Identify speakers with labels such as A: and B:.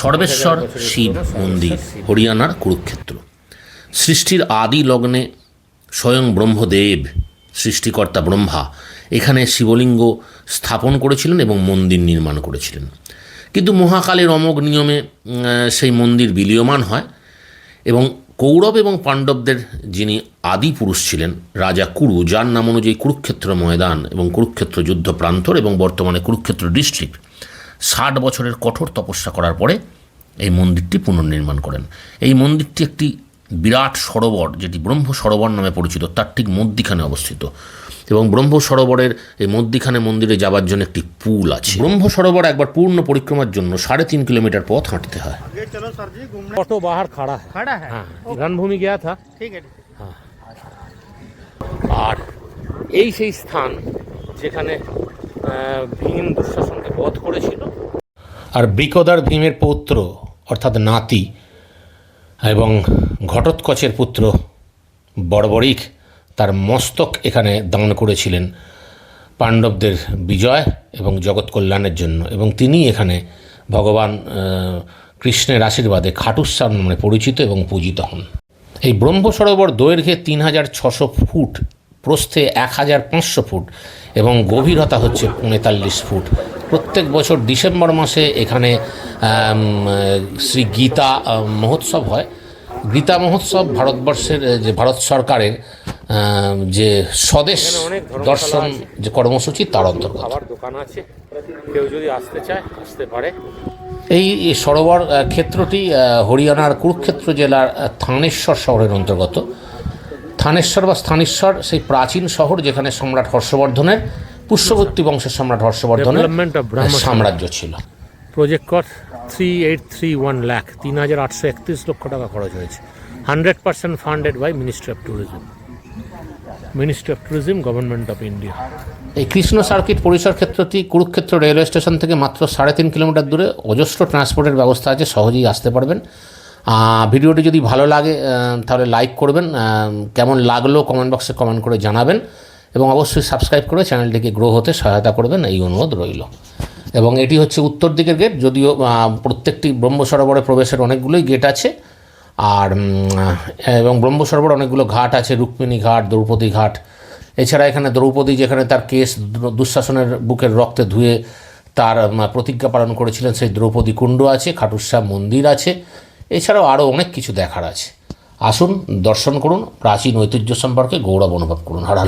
A: সর্বেশ্বর শিব মন্দির, হরিয়ানার কুরুক্ষেত্র। সৃষ্টির আদি লগ্নে স্বয়ং ব্রহ্মদেব, সৃষ্টিকর্তা ব্রহ্মা, এখানে শিবলিঙ্গ স্থাপন করেছিলেন এবং মন্দির নির্মাণ করেছিলেন। কিন্তু মহাকালের অমোঘ নিয়মে সেই মন্দির বিলীয়মান হয় এবং কৌরব এবং পাণ্ডবদের যিনি আদি পুরুষ ছিলেন, রাজা কুরু, যার নাম অনুযায়ী কুরুক্ষেত্র ময়দান এবং কুরুক্ষেত্র যুদ্ধ প্রান্তর এবং বর্তমানে কুরুক্ষেত্র ডিস্ট্রিক্ট ষাট বছরের কঠোর তপস্যা করার পরে এই মন্দিরটি পুনর্নির্মাণ করেন। এই মন্দিরটি একটি বিরাট সরোবর যেটি ব্রহ্ম সরোবর নামে পরিচিত তার ঠিক মধ্যিখানে অবস্থিত। এবং ব্রহ্ম সরোবরের এই মধ্যিখানে মন্দিরে যাওয়ার জন্য একটি পুল আছে। ব্রহ্ম সরোবর একবার পূর্ণ পরিক্রমার জন্য সাড়ে তিন কিলোমিটার পথ হাঁটতে হয়।
B: হ্যাঁ, হ্যাঁ।
C: আর এই সেই স্থান যেখানে ভীম দুঃশাসনকে বধ করেছিল আর বৃকদার ভীমের পৌত্র, অর্থাৎ নাতি, এবং ঘটোৎকচের পুত্র বড়বড়িক, তার মস্তক এখানে দান করেছিলেন পাণ্ডবদের বিজয় এবং জগৎ কল্যাণের জন্য। এবং তিনি এখানে ভগবান কৃষ্ণের আশীর্বাদে খাটুশ্যাম নামে পরিচিত এবং পূজিত হন। এই ব্রহ্ম সরোবর দৈর্ঘ্যে তিন হাজার ছশো ফুট প্রস্থে এক হাজার পাঁচশো ফুট এবং গভীরতা হচ্ছে পঁয়তাল্লিশ ফুট। প্রত্যেক বছর ডিসেম্বর মাসে এখানে শ্রী গীতা মহোৎসব হয়। গীতা মহোৎসব ভারতবর্ষের যে ভারত সরকারের যে স্বদেশ দর্শন যে কর্মসূচি তার অন্তর্গত।
D: খাবার দোকান আছে। কেউ যদি আসতে চায় আসতে পারে।
C: এই এই সরোবর ক্ষেত্রটি হরিয়ানার কুরুক্ষেত্র জেলার থানেশ্বর শহরের অন্তর্গত। থানেশ্বর বা স্থানেশ্বর সেই প্রাচীন শহর যেখানে সম্রাট হর্ষবর্ধনের পুষ্যবর্তী বংশের সম্রাট হর্ষবর্ধনের সাম্রাজ্য ছিল।
D: প্রজেক্ট কর three eight three one lakh তিন হাজার আটশো একত্রিশ লক্ষ টাকা খরচ হয়েছে। Hundred percent funded by ministry of tourism ministry of tourism government of India
C: এই কৃষ্ণ সার্কিট পরিসর ক্ষেত্রটি কুরুক্ষেত্র রেলওয়ে স্টেশন থেকে মাত্র সাড়ে তিন কিলোমিটার দূরে অজস্র ট্রান্সপোর্টের ব্যবস্থা আছে সহজেই আসতে পারবেন। ভিডিওটি যদি ভালো লাগে তাহলে লাইক করবেন কেমন লাগল কমেন্ট বক্সে কমেন্ট করে জানাবেন, এবং অবশ্যই সাবস্ক্রাইব করে চ্যানেলটিকে গ্রো হতে সহায়তা করবেন, এই অনুরোধ রইল। এবং এটি হচ্ছে উত্তর দিকের গেট যদিও প্রত্যেকটি ব্রহ্ম সরোবরে প্রবেশের অনেকগুলোই গেট আছে, আর এবং ব্রহ্ম সরোবর অনেকগুলো ঘাট আছে, রুক্মিণী ঘাট, দ্রৌপদী ঘাট। এছাড়া এখানে দ্রৌপদী যেখানে তার কেস দুঃশাসনের বুকের রক্তে ধুয়ে তার প্রতিজ্ঞা পালন করেছিলেন, সেই দ্রৌপদী কুণ্ড আছে খাটুশ্যাম মন্দির আছে এছাড়াও আরও অনেক কিছু দেখার আছে আসুন, দর্শন করুন, প্রাচীন ঐতিহ্য সম্পর্কে গৌরব অনুভব করুন হর।